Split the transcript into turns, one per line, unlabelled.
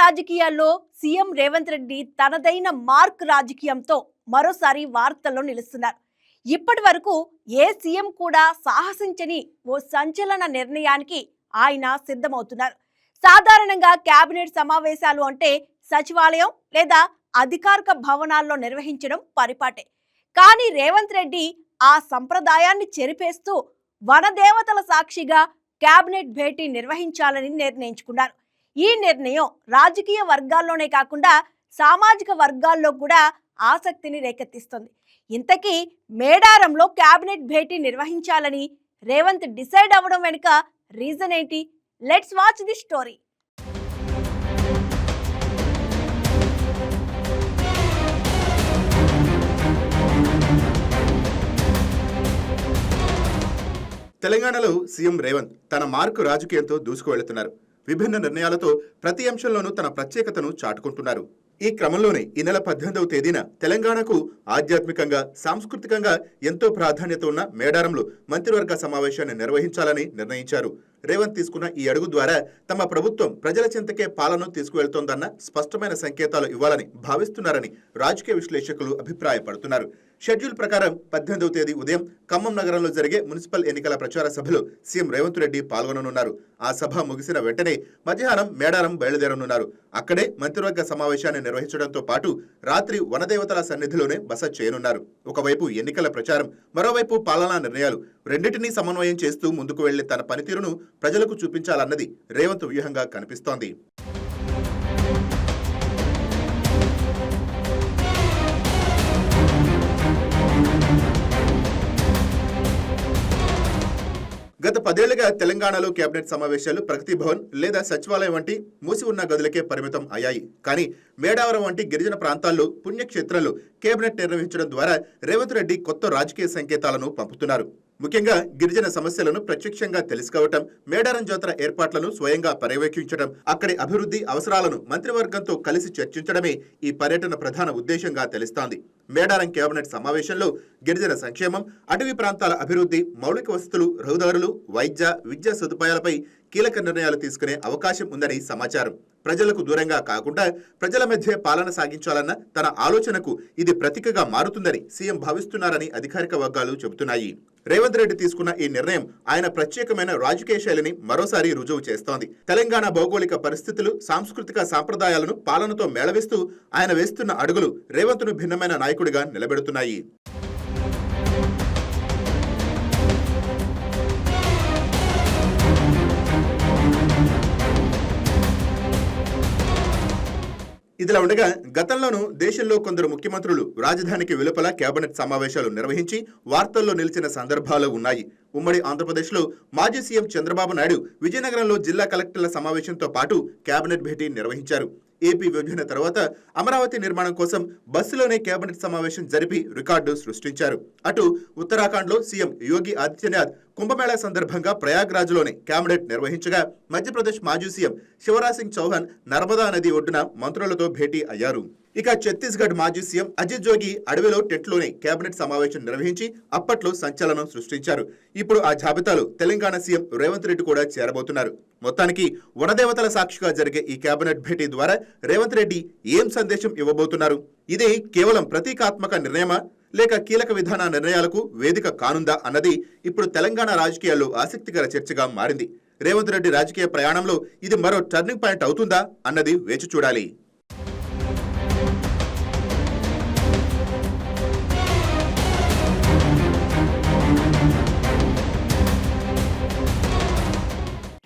రాజకీయాల్లో సీఎం రేవంత్ రెడ్డి తనదైన మార్క్ రాజకీయంతో మరోసారి వార్తల్లో నిలుస్తున్నారు. ఇప్పటి వరకు ఏ సీఎం కూడా సాహసించని ఓ సంచలన నిర్ణయానికి ఆయన సిద్ధమవుతున్నారు. సాధారణంగా కేబినెట్ సమావేశాలు అంటే సచివాలయం లేదా అధికారిక భవనాల్లో నిర్వహించడం పరిపాటే. కానీ రేవంత్ రెడ్డి ఆ సంప్రదాయాన్ని చెరిపేస్తూ వనదేవతల సాక్షిగా కేబినెట్ భేటీ నిర్వహించాలని నిర్ణయించుకున్నారు. ఈ నిర్ణయం రాజకీయ వర్గాల్లోనే కాకుండా సామాజిక వర్గాల్లో కూడా ఆసక్తిని రేకెత్తిస్తుంది. ఇంతకీ మేడారంలో కేబినెట్ భేటీ నిర్వహించాలని రేవంత్ డిసైడ్ అవ్వడం వెనుక రీజన్ ఏంటి? Let's watch the story.
తెలంగాణలో సీఎం రేవంత్ తన మార్కు రాజకీయంతో దూసుకువెళుతున్నారు. విభిన్న నిర్ణయాలతో ప్రతి అంశంలోనూ తన ప్రత్యేకతను చాటుకుంటున్నారు. ఈ క్రమంలోనే ఈ నెల పద్దెనిమిదవ తేదీన తెలంగాణకు ఆధ్యాత్మికంగా సాంస్కృతికంగా ఎంతో ప్రాధాన్యత ఉన్న మేడారంలో మంత్రివర్గ సమావేశాన్ని నిర్వహించాలని నిర్ణయించారు. రేవంత్ తీసుకున్న ఈ అడుగు ద్వారా తమ ప్రభుత్వం ప్రజల చింతకే పాలన తీసుకువెళ్తోందన్న స్పష్టమైన సంకేతాలు ఇవ్వాలని భావిస్తున్నారని రాజకీయ విశ్లేషకులు అభిప్రాయపడుతున్నారు. షెడ్యూల్ ప్రకారం పద్దెనిమిదవ తేదీ ఉదయం ఖమ్మం నగరంలో జరిగే మున్సిపల్ ఎన్నికల ప్రచార సభలో సీఎం రేవంత్ రెడ్డి పాల్గొననున్నారు. ఆ సభ ముగిసిన వెంటనే మధ్యాహ్నం మేడారం బయలుదేరనున్నారు. అక్కడే మంత్రివర్గ సమావేశాన్ని నిర్వహించడంతో పాటు రాత్రి వనదేవతల సన్నిధిలోనే బస చేయనున్నారు. ఒకవైపు ఎన్నికల ప్రచారం మరోవైపు పాలనా నిర్ణయాలు రెండింటినీ సమన్వయం చేస్తూ ముందుకు వెళ్ళే తన పనితీరును ప్రజలకు చూపించాలన్నది రేవంత్ వ్యూహంగా కనిపిస్తోంది. పదేళ్ళుగా తెలంగాణలో కేబినెట్ సమావేశాలు ప్రగతి భవన్ లేదా సచివాలయం వంటి మూసి ఉన్న గదులకే పరిమితం అయ్యాయి. కానీ మేడావరం వంటి గిరిజన ప్రాంతాల్లో పుణ్యక్షేత్రాలు కేబినెట్ నిర్వహించడం ద్వారా రేవంత్ రెడ్డి కొత్త రాజకీయ సంకేతాలను పంపుతున్నారు. ముఖ్యంగా గిరిజన సమస్యలను ప్రత్యక్షంగా తెలుసుకోవటం మేడారం జాతర ఏర్పాట్లను స్వయంగా పర్యవేక్షించడం అక్కడి అభివృద్ధి అవసరాలను మంత్రివర్గంతో కలిసి చర్చించడమే ఈ పర్యటన ప్రధాన ఉద్దేశంగా తెలుస్తోంది. మేడారం కేబినెట్ సమావేశంలో గిరిజన సంక్షేమం అటవీ ప్రాంతాల అభివృద్ధి మౌలిక వసతులు రహదారులు వైద్య విద్యా సదుపాయాలపై కీలక నిర్ణయాలు తీసుకునే అవకాశం ఉందని సమాచారం. ప్రజలకు దూరంగా కాకుండా ప్రజల మధ్య పాలన సాగించాలన్న తన ఆలోచనకు ఇది ప్రతీకగా మారుతుందని సీఎం భావిస్తున్నారని అధికారిక వర్గాలు చెబుతున్నాయి. రేవంత్ రెడ్డి తీసుకున్న ఈ నిర్ణయం ఆయన ప్రత్యేకమైన రాజకీయ శైలిని మరోసారి రుజువు చేస్తోంది. తెలంగాణ భౌగోళిక పరిస్థితులు సాంస్కృతిక సాంప్రదాయాలను పాలనతో మేళవిస్తూ ఆయన వేస్తున్న అడుగులు రేవంత్ను భిన్నమైన నాయకుడిగా నిలబెడుతున్నాయి. ఇదిలా ఉండగా గతంలోనూ దేశంలో కొందరు ముఖ్యమంత్రులు రాజధానికి వెలుపల కేబినెట్ సమావేశాలు నిర్వహించి వార్తల్లో నిలిచిన సందర్భాలు ఉన్నాయి. ఉమ్మడి ఆంధ్రప్రదేశ్లో మాజీ సీఎం చంద్రబాబు నాయుడు విజయనగరంలో జిల్లా కలెక్టర్ల సమావేశంతో పాటు కేబినెట్ భేటీ నిర్వహించారు. ఏపీ విభజన తర్వాత అమరావతి నిర్మాణం కోసం బస్సులోనే కేబినెట్ సమావేశం జరిపి రికార్డు సృష్టించారు. అటు ఉత్తరాఖండ్లో సీఎం యోగి ఆదిత్యనాథ్ కుంభమేళా సందర్భంగా ప్రయాగ్రాజ్లోనే కేబినెట్ నిర్వహించగా మధ్యప్రదేశ్ మాజీ సీఎం శివరాజ్ సింగ్ చౌహాన్ నర్మదా నది ఒడ్డున మంత్రులతో భేటీ అయ్యారు. ఇక ఛత్తీస్గఢ్ మాజీ సీఎం అజిత్ జోగి అడవిలో టెంట్లోనే కేబినెట్ సమావేశం నిర్వహించి అప్పట్లో సంచలనం సృష్టించారు. ఇప్పుడు ఆ జాబితాలో తెలంగాణ సీఎం రేవంత్ రెడ్డి కూడా చేరబోతున్నారు. మొత్తానికి వనదేవతల సాక్షిగా జరిగే ఈ కేబినెట్ భేటీ ద్వారా రేవంత్ రెడ్డి ఏం సందేశం ఇవ్వబోతున్నారు? ఇది కేవలం ప్రతీకాత్మక నిర్ణయమా? లేక కీలక విధాన నిర్ణయాలకు వేదిక కానుందా అన్నది ఇప్పుడు తెలంగాణ రాజకీయాల్లో ఆసక్తికర చర్చగా మారింది. రేవంత్ రెడ్డి రాజకీయ ప్రయాణంలో ఇది మరో టర్నింగ్ పాయింట్ అవుతుందా అన్నది వేచి చూడాలి.